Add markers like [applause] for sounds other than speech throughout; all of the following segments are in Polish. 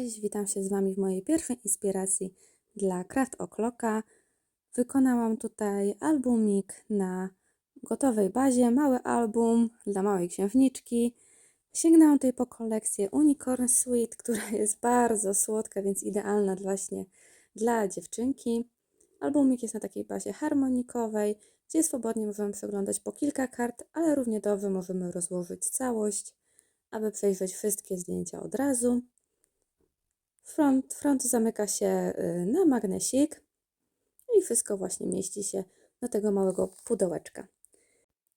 Cześć, witam się z Wami w mojej pierwszej inspiracji dla Craft O'Clocka. Wykonałam tutaj albumik na gotowej bazie, mały album dla małej księżniczki. Sięgnęłam tutaj po kolekcję Unicorn Sweet, która [laughs] jest bardzo słodka, więc idealna właśnie dla dziewczynki. Albumik jest na takiej bazie harmonikowej, gdzie swobodnie możemy przeglądać po kilka kart, ale równie dobrze możemy rozłożyć całość, aby przejrzeć wszystkie zdjęcia od razu. Front, front zamyka się y, na magnesik i wszystko właśnie mieści się do tego małego pudełeczka.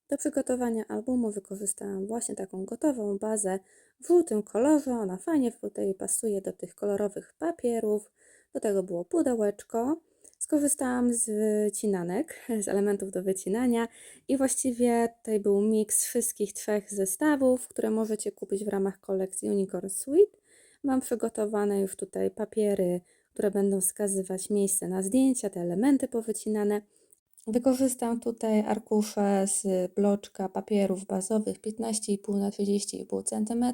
Do przygotowania albumu wykorzystałam właśnie taką gotową bazę w żółtym kolorze. Ona fajnie tutaj pasuje do tych kolorowych papierów. Do tego było pudełeczko. Skorzystałam z wycinanek, [laughs] z elementów do wycinania i właściwie tutaj był miks wszystkich trzech zestawów, które możecie kupić w ramach kolekcji Unicorn Suite. Mam przygotowane już tutaj papiery, które będą wskazywać miejsce na zdjęcia, te elementy powycinane. Wykorzystam tutaj arkusze z bloczka papierów bazowych 15,5 na 30,5 cm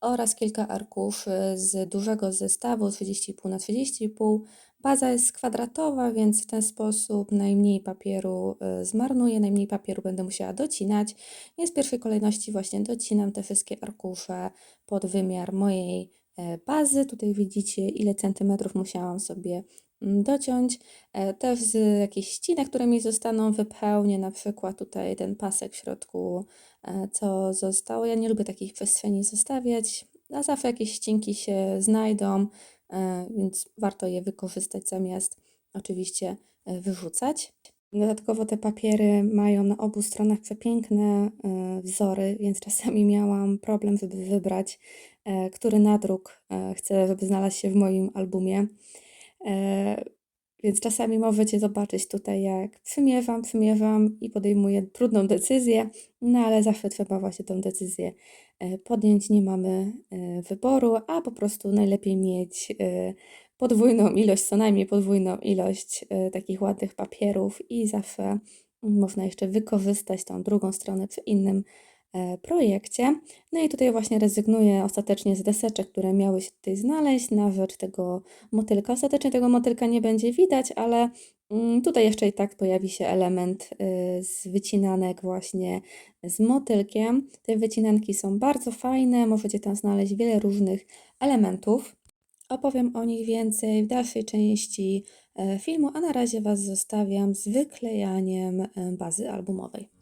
oraz kilka arkuszy z dużego zestawu 30,5 na 30,5 Baza jest kwadratowa, więc w ten sposób najmniej papieru y, zmarnuję, najmniej papieru będę musiała docinać. Więc w pierwszej kolejności właśnie docinam te wszystkie arkusze pod wymiar mojej E, bazy. Tutaj widzicie, ile centymetrów musiałam sobie mm, dociąć. E, też z jakichś ścinek, które mi zostaną, wypełnię na przykład tutaj ten pasek w środku, e, co zostało. Ja nie lubię takich przestrzeni zostawiać, a zawsze jakieś ścinki się znajdą, więc warto je wykorzystać zamiast oczywiście wyrzucać. Dodatkowo te papiery mają na obu stronach przepiękne wzory, więc czasami [laughs] miałam problem, żeby wybrać E, który nadruk e, chcę, żeby znalazł się w moim albumie. E, więc czasami możecie zobaczyć tutaj, jak przymierzam, przymierzam i podejmuję trudną decyzję, no ale zawsze trzeba właśnie tę decyzję podjąć. Nie mamy wyboru, a po prostu najlepiej mieć podwójną ilość, co najmniej podwójną ilość takich ładnych papierów i zawsze można jeszcze wykorzystać tą drugą stronę przy innym E, projekcie. No i tutaj właśnie rezygnuję ostatecznie z deseczek, które miały się tutaj znaleźć na rzecz tego motylka. Ostatecznie tego motylka nie będzie widać, ale mm, tutaj jeszcze i tak pojawi się element y, z wycinanek właśnie z motylkiem. Te wycinanki są bardzo fajne, możecie tam znaleźć wiele różnych elementów. Opowiem o nich więcej w dalszej części e, filmu, a na razie Was zostawiam z wyklejaniem e, bazy albumowej.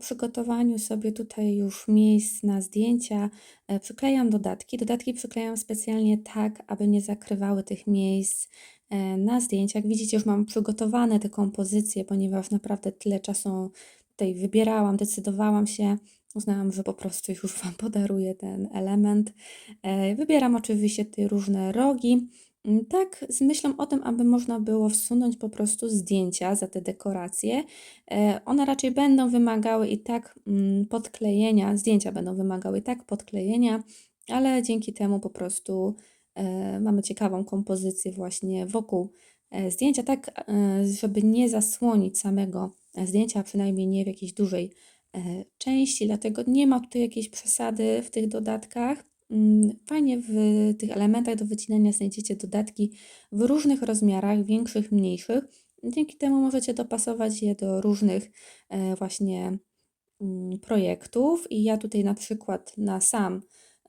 Przygotowaniu sobie tutaj już miejsc na zdjęcia e, przyklejam dodatki. Dodatki przyklejam specjalnie tak, aby nie zakrywały tych miejsc e, na zdjęciach. Widzicie, już mam przygotowane te kompozycje, ponieważ naprawdę tyle czasu tutaj wybierałam, decydowałam się. Uznałam, że po prostu już [laughs] Wam podaruję ten element. E, Wybieram oczywiście te różne rogi. Mm, Tak, z myślą o tym, aby można było wsunąć po prostu zdjęcia za te dekoracje. E, One raczej będą wymagały i tak mm, podklejenia, zdjęcia będą wymagały i tak podklejenia, ale dzięki temu po prostu e, mamy ciekawą kompozycję właśnie wokół e, zdjęcia, tak żeby nie zasłonić samego zdjęcia, przynajmniej nie w jakiejś dużej części, dlatego nie ma tutaj jakiejś przesady w tych dodatkach. Mm, Fajnie w tych elementach do wycinania znajdziecie dodatki w różnych rozmiarach, większych, mniejszych. Dzięki temu możecie dopasować je do różnych e, właśnie mm, projektów. I ja tutaj na przykład na sam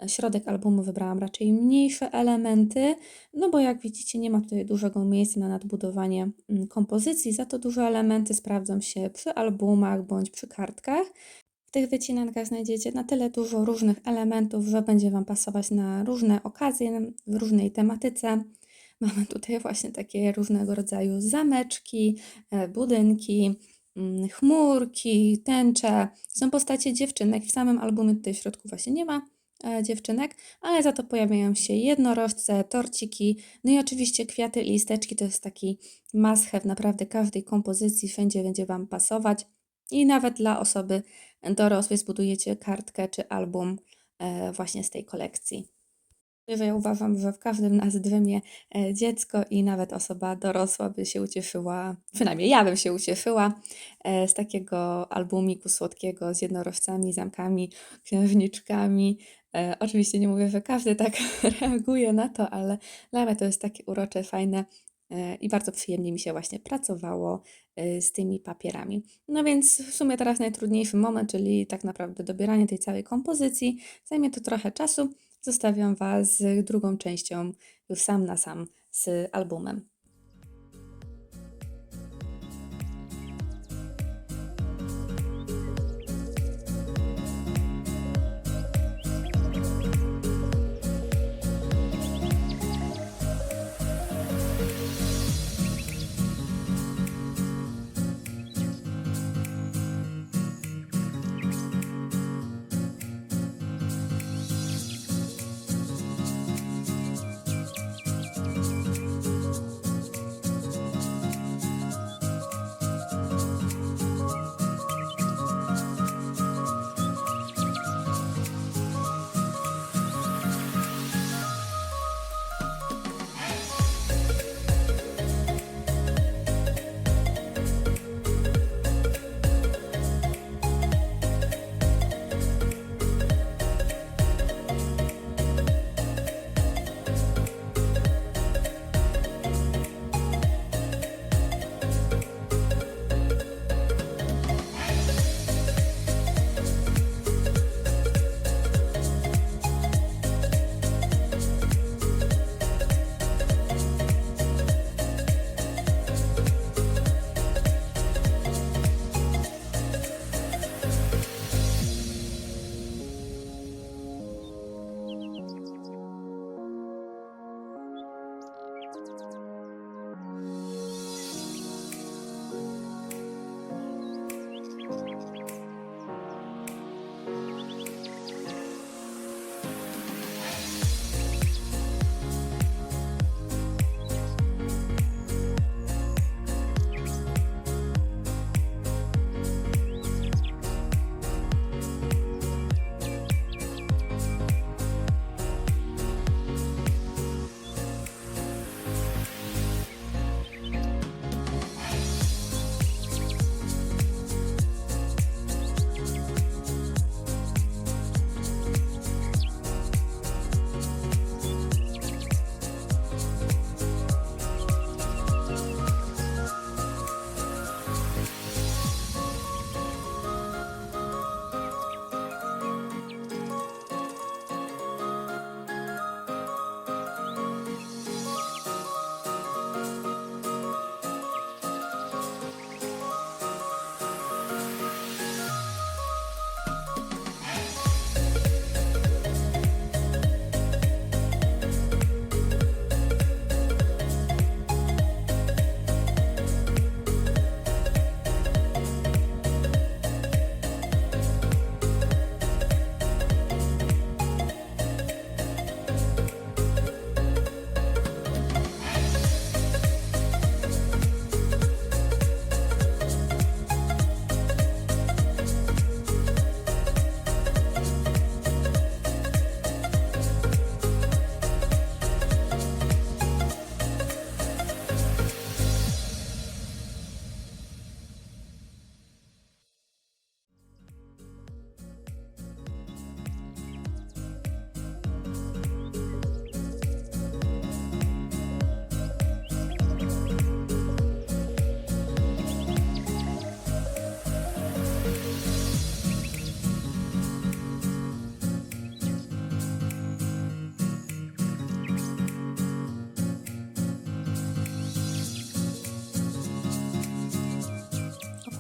e, środek albumu wybrałam raczej mniejsze elementy, no bo jak widzicie nie ma tutaj dużego miejsca na nadbudowanie mm, kompozycji, za to duże elementy sprawdzą się przy albumach bądź przy kartkach. W tych wycinankach znajdziecie na tyle dużo różnych elementów, że będzie Wam pasować na różne okazje, w różnej tematyce. Mamy tutaj właśnie takie różnego rodzaju zameczki, e, budynki, mm, chmurki, tęcze. Są postacie dziewczynek. W samym albumie tutaj w środku właśnie nie ma e, dziewczynek, ale za to pojawiają się jednorożce, torciki, no i oczywiście kwiaty i listeczki. To jest taki must have naprawdę każdej kompozycji, wszędzie będzie Wam pasować. I nawet dla osoby dorosłej zbudujecie kartkę czy album e, właśnie z tej kolekcji. Ja uważam, że w każdym nas drzemie e, dziecko i nawet osoba dorosła by się ucieszyła, przynajmniej ja bym się ucieszyła e, z takiego albumiku słodkiego z jednorożcami, zamkami, księżniczkami. Oczywiście nie mówię, że każdy tak [laughs] reaguje na to, ale dla mnie to jest takie urocze, fajne i bardzo przyjemnie mi się właśnie pracowało e, z tymi papierami. No więc w sumie teraz najtrudniejszy moment, czyli tak naprawdę dobieranie tej całej kompozycji. Zajmie to trochę czasu. Zostawiam Was z drugą częścią już sam na sam z albumem.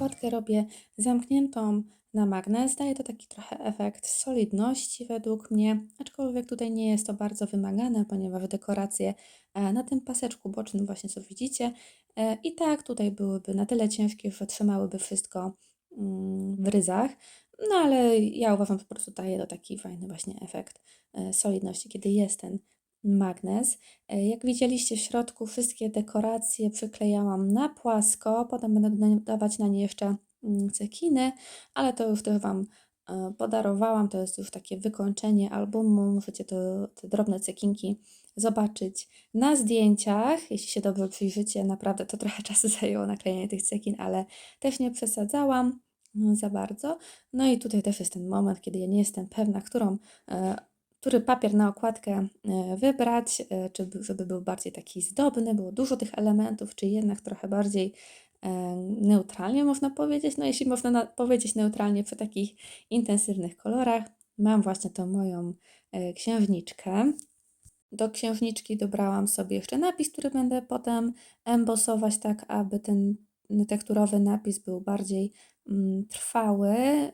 Okładkę robię zamkniętą na magnes. Daje to taki trochę efekt solidności według mnie, aczkolwiek tutaj nie jest to bardzo wymagane, ponieważ dekoracje e, na tym paseczku bocznym właśnie co widzicie e, i tak tutaj byłyby na tyle ciężkie, że trzymałyby wszystko mm, w ryzach. No ale ja uważam, że po prostu daje to taki fajny właśnie efekt e, solidności, kiedy jest ten magnes. E, Jak widzieliście w środku wszystkie dekoracje przyklejałam na płasko, potem będę na- dawać na nie jeszcze mm, cekiny, ale to już też Wam e, podarowałam, to jest już takie wykończenie albumu, możecie to, te drobne cekinki zobaczyć na zdjęciach, jeśli się dobrze przyjrzycie, naprawdę to trochę [laughs] czasu zajęło naklejenie tych cekin, ale też nie przesadzałam no, za bardzo. No i tutaj też jest ten moment, kiedy ja nie jestem pewna, którą e, który papier na okładkę e, wybrać, e, czy by- żeby był bardziej taki zdobny, było dużo tych elementów, czy jednak trochę bardziej e, neutralnie można powiedzieć. No jeśli można na- powiedzieć neutralnie przy takich intensywnych kolorach, mam właśnie tą moją księżniczkę. Do księżniczki dobrałam sobie jeszcze napis, który będę potem embosować, tak aby ten tekturowy napis był bardziej trwały y,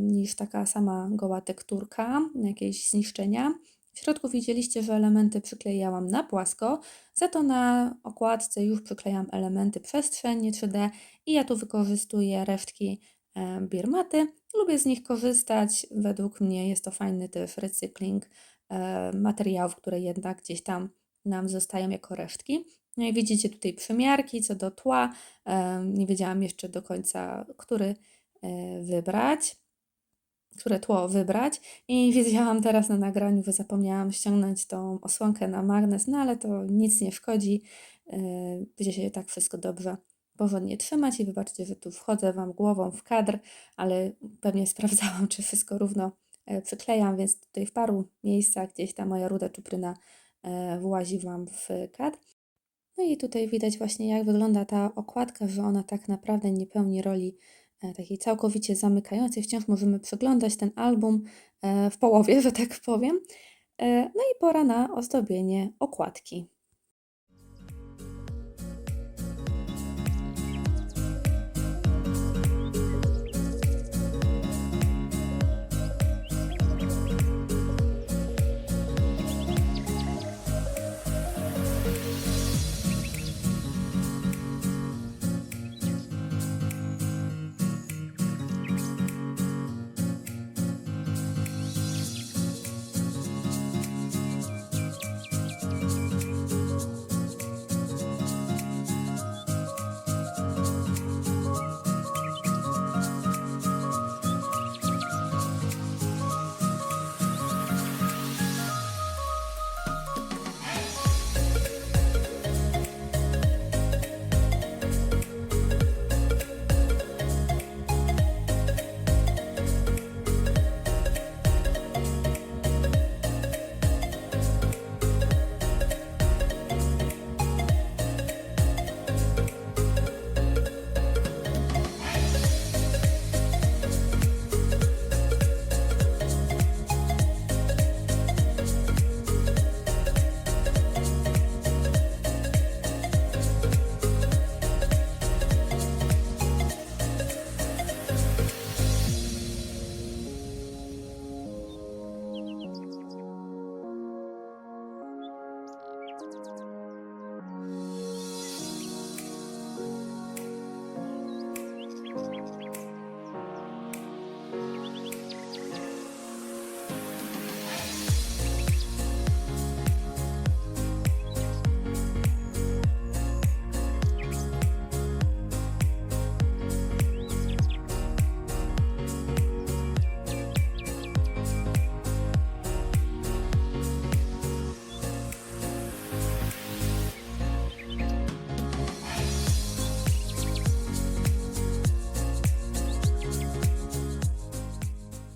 niż taka sama goła tekturka, jakieś zniszczenia. W środku widzieliście, że elementy przyklejałam na płasko, za to na okładce już przyklejam elementy przestrzennie 3D i ja tu wykorzystuję resztki e, birmaty. Lubię z nich korzystać, według mnie jest to fajny też recykling e, materiałów, które jednak gdzieś tam nam zostają jako resztki. No i widzicie tutaj przymiarki co do tła. Nie wiedziałam jeszcze do końca, który e, wybrać, które tło wybrać. I [laughs] wiedziałam teraz na nagraniu, że zapomniałam ściągnąć tą osłonkę na magnes, no ale to nic nie szkodzi. E, Będzie się tak wszystko dobrze porządnie trzymać i wybaczcie, że tu wchodzę Wam głową w kadr, ale pewnie sprawdzałam, [laughs] czy wszystko równo e, przyklejam, więc tutaj w paru miejscach gdzieś ta moja ruda czupryna włazi Wam w kadr. No i tutaj widać właśnie, jak wygląda ta okładka, że ona tak naprawdę nie pełni roli e, takiej całkowicie zamykającej. Wciąż możemy przeglądać ten album e, w połowie, [laughs] że tak powiem. E, No i pora na ozdobienie okładki.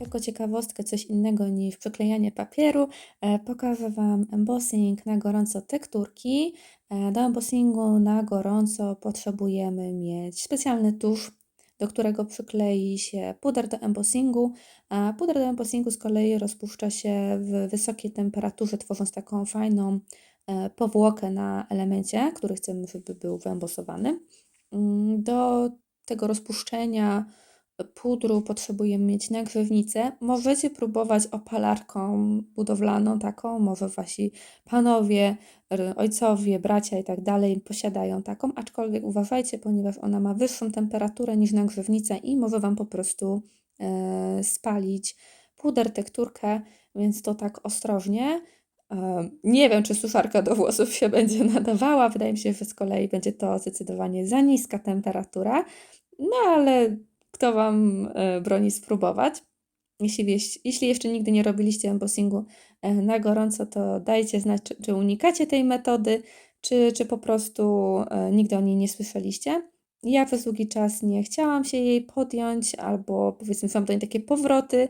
Jako ciekawostkę coś innego niż przyklejanie papieru, e, pokażę Wam embossing na gorąco tekturki. E, do embossingu na gorąco potrzebujemy mieć specjalny tusz, do którego przyklei się puder do embossingu, a puder do embossingu z kolei rozpuszcza się w wysokiej temperaturze, tworząc taką fajną e, powłokę na elemencie, który chcemy, żeby był wyembosowany. Mm, Do tego rozpuszczenia pudru potrzebujemy mieć nagrzewnicę, możecie próbować opalarką budowlaną taką, może wasi panowie, ojcowie, bracia i tak dalej posiadają taką, aczkolwiek uważajcie, ponieważ ona ma wyższą temperaturę niż nagrzewnica i może Wam po prostu e, spalić puder, tekturkę, więc to tak ostrożnie. E, Nie wiem, czy suszarka do włosów się będzie nadawała. Wydaje mi się, że z kolei będzie to zdecydowanie za niska temperatura. No ale kto Wam e, broni spróbować? Jeśli, jeśli jeszcze nigdy nie robiliście embossingu e, na gorąco, to dajcie znać, czy, czy unikacie tej metody, czy, czy po prostu e, nigdy o niej nie słyszeliście. Ja przez długi czas nie chciałam się jej podjąć, albo powiedzmy, są do niej takie powroty.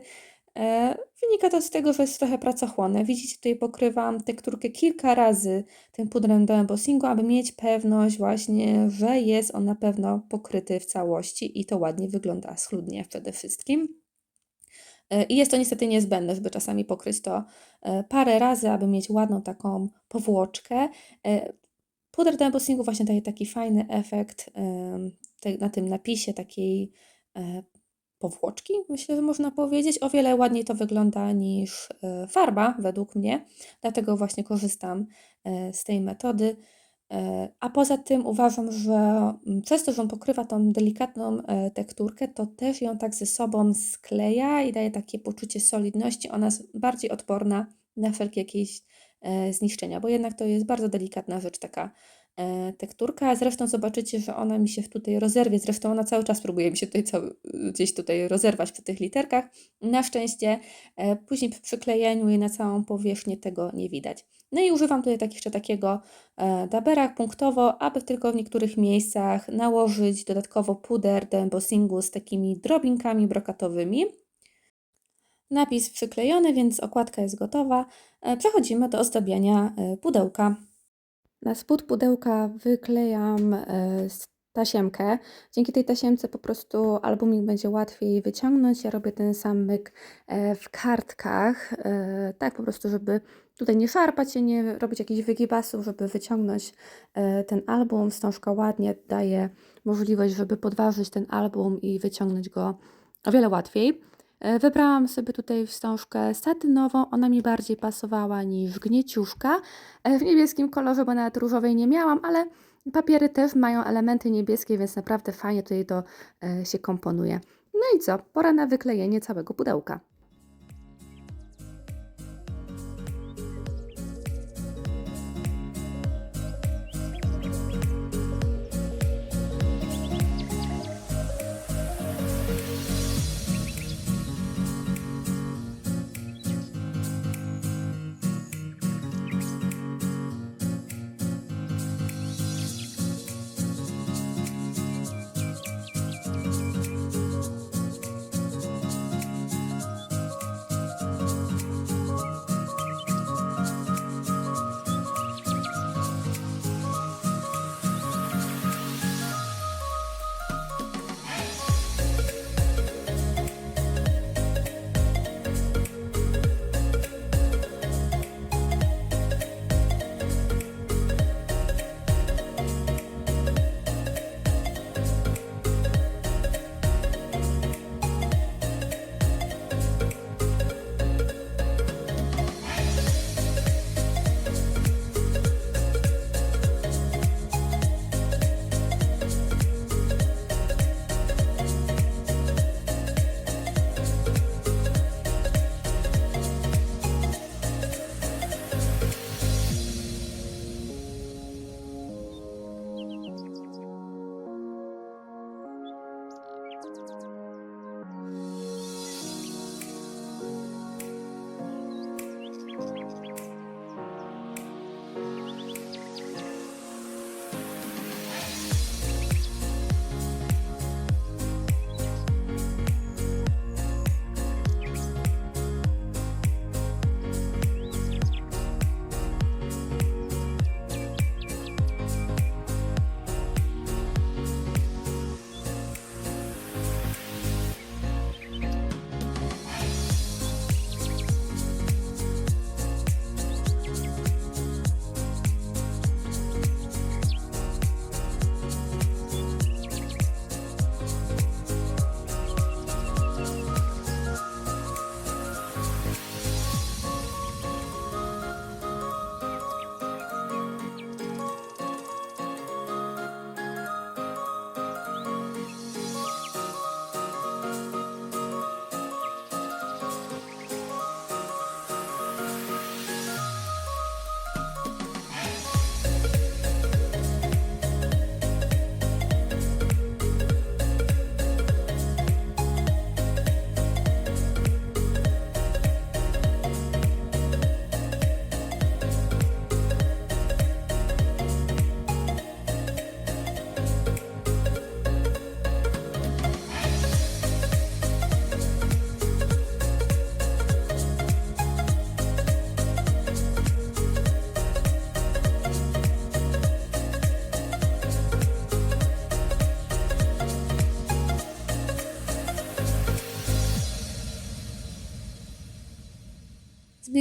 E, Wynika to z tego, że jest trochę pracochłonne. Widzicie, tutaj pokrywam tekturkę kilka razy tym pudrem do embossingu, aby mieć pewność właśnie, że jest on na pewno pokryty w całości i to ładnie wygląda schludnie przede wszystkim. E, I jest to niestety niezbędne, żeby czasami pokryć to e, parę razy, aby mieć ładną taką powłoczkę. Puder do embossingu właśnie daje taki fajny efekt na tym napisie takiej powłoczki, myślę, że można powiedzieć. O wiele ładniej to wygląda niż e, farba, według mnie, dlatego właśnie korzystam e, z tej metody. E, A poza tym uważam, że przez to, że on pokrywa tą delikatną tekturkę, to też ją tak ze sobą skleja i daje takie poczucie solidności. Ona jest bardziej odporna na wszelkie jakieś zniszczenia, bo jednak to jest bardzo delikatna rzecz, taka tekturka. Zresztą zobaczycie, że ona mi się tutaj rozerwie. Zresztą ona cały czas próbuje mi się tutaj cały, gdzieś tutaj rozerwać przy tych literkach. Na szczęście e, później przy przyklejeniu jej na całą powierzchnię tego nie widać. No i używam tutaj tak, jeszcze takiego e, dabera punktowo, aby tylko w niektórych miejscach nałożyć dodatkowo puder do embossingu z takimi drobinkami brokatowymi. Napis przyklejony, więc okładka jest gotowa. E, Przechodzimy do ozdabiania e, pudełka. Na spód pudełka wyklejam e, tasiemkę. Dzięki tej tasiemce po prostu albumik będzie łatwiej wyciągnąć. Ja robię ten sam myk e, w kartkach, e, tak po prostu, żeby tutaj nie szarpać się, nie robić jakichś wygibasów, żeby wyciągnąć ten album. Wstążka ładnie daje możliwość, żeby podważyć ten album i wyciągnąć go o wiele łatwiej. E, Wybrałam sobie tutaj wstążkę satynową, ona mi bardziej pasowała niż gnieciuszka. E, W niebieskim kolorze, bo nawet różowej nie miałam, ale papiery też mają elementy niebieskie, więc naprawdę fajnie tutaj to e, się komponuje. No i co? Pora na wyklejenie całego pudełka.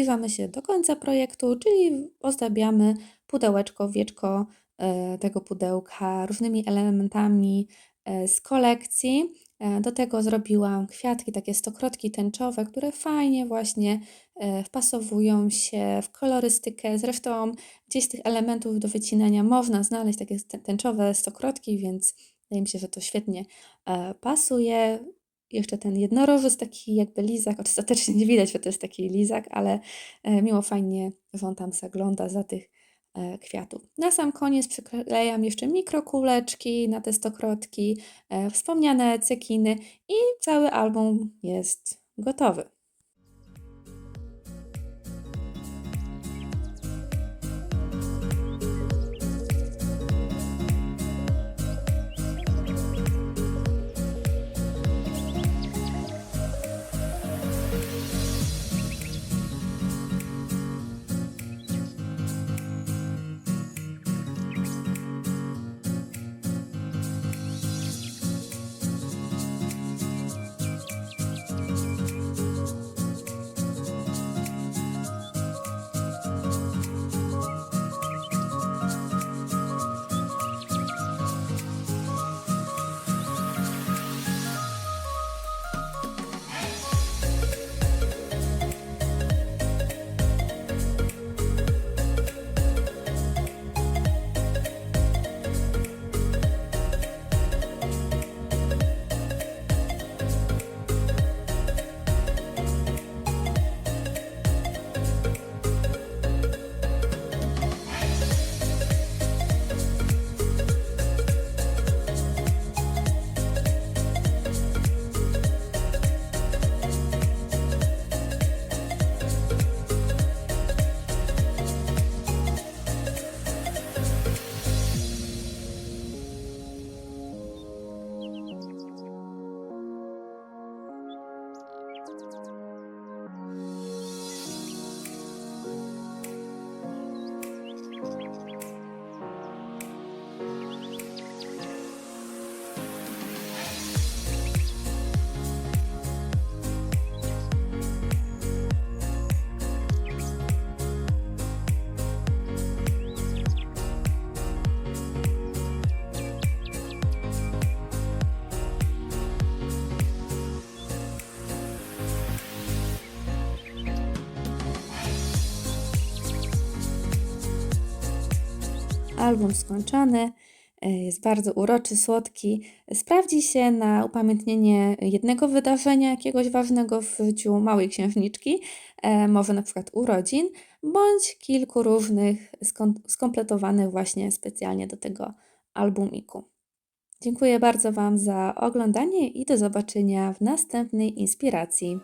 Zbliżamy się do końca projektu, czyli ozdabiamy pudełeczko, wieczko e, tego pudełka różnymi elementami e, z kolekcji. E, Do tego zrobiłam kwiatki, takie stokrotki tęczowe, które fajnie właśnie wpasowują się w kolorystykę. Zresztą gdzieś z tych elementów do wycinania można znaleźć takie tę- tęczowe stokrotki, więc wydaje mi się, że to świetnie pasuje. Jeszcze ten jednorożec, taki jakby lizak, ostatecznie nie widać, że to jest taki lizak, ale e, miło fajnie, że on tam zagląda za tych e, kwiatów. Na sam koniec przyklejam jeszcze mikrokuleczki na te stokrotki, e, wspomniane cekiny i cały album jest gotowy. Album skończony, e, jest bardzo uroczy, słodki. Sprawdzi się na upamiętnienie jednego wydarzenia, jakiegoś ważnego w życiu małej księżniczki, e, może na przykład urodzin, bądź kilku różnych skompletowanych właśnie specjalnie do tego albumiku. Dziękuję bardzo Wam za oglądanie i do zobaczenia w następnej inspiracji.